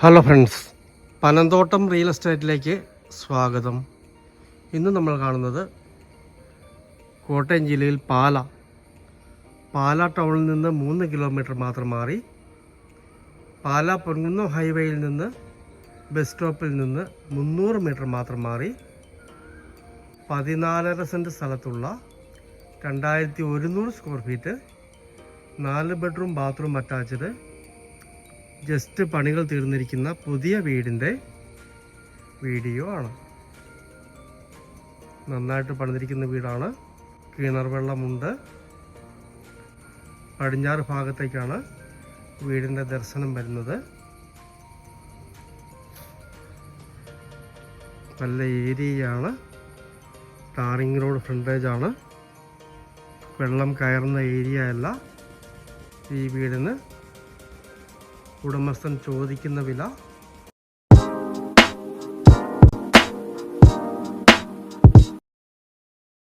Hello friends Panamthottam real എസ്റ്റേറ്റിലേക്ക് സ്വാഗതം. ഇന്ന് നമ്മൾ കാണുന്നത് കോട്ടയം ജില്ലയിൽ പാല. പാല ടൗണിൽ നിന്ന് മൂന്ന് കിലോമീറ്റർ മാത്രം മാറി. പാല പൊൻകുന്നം ഹൈവേയിൽ നിന്ന് ബസ് സ്റ്റോപ്പിൽ നിന്ന് മുന്നൂറ് മീറ്റർ മാത്രം മാറി. പതിനാലര സെന്റ് സ്ഥലത്തുള്ള രണ്ടായിരത്തി ഒരുന്നൂറ് സ്ക്വയർ ഫീറ്റ് നാല് ബെഡ്റൂം ബാത്റൂം അറ്റാച്ച്ഡ് ജസ്റ്റ് പണികൾ തീർന്നിരിക്കുന്ന പുതിയ വീടിന്റെ വീഡിയോ ആണ്. നന്നായിട്ട് പണിതിരിക്കുന്ന വീടാണ്. കിണർ വെള്ളമുണ്ട്. പടിഞ്ഞാറ് ഭാഗത്തേക്കാണ് വീടിന്റെ ദർശനം വരുന്നത്. നല്ല ഏരിയയാണ്. ടാറിങ് റോഡ് ഫ്രണ്ടേജ് ആണ്. വെള്ളം കയറുന്ന ഏരിയ അല്ല ഈ വീടിന്. ഉടമസ്ഥൻ ചോദിക്കുന്ന വില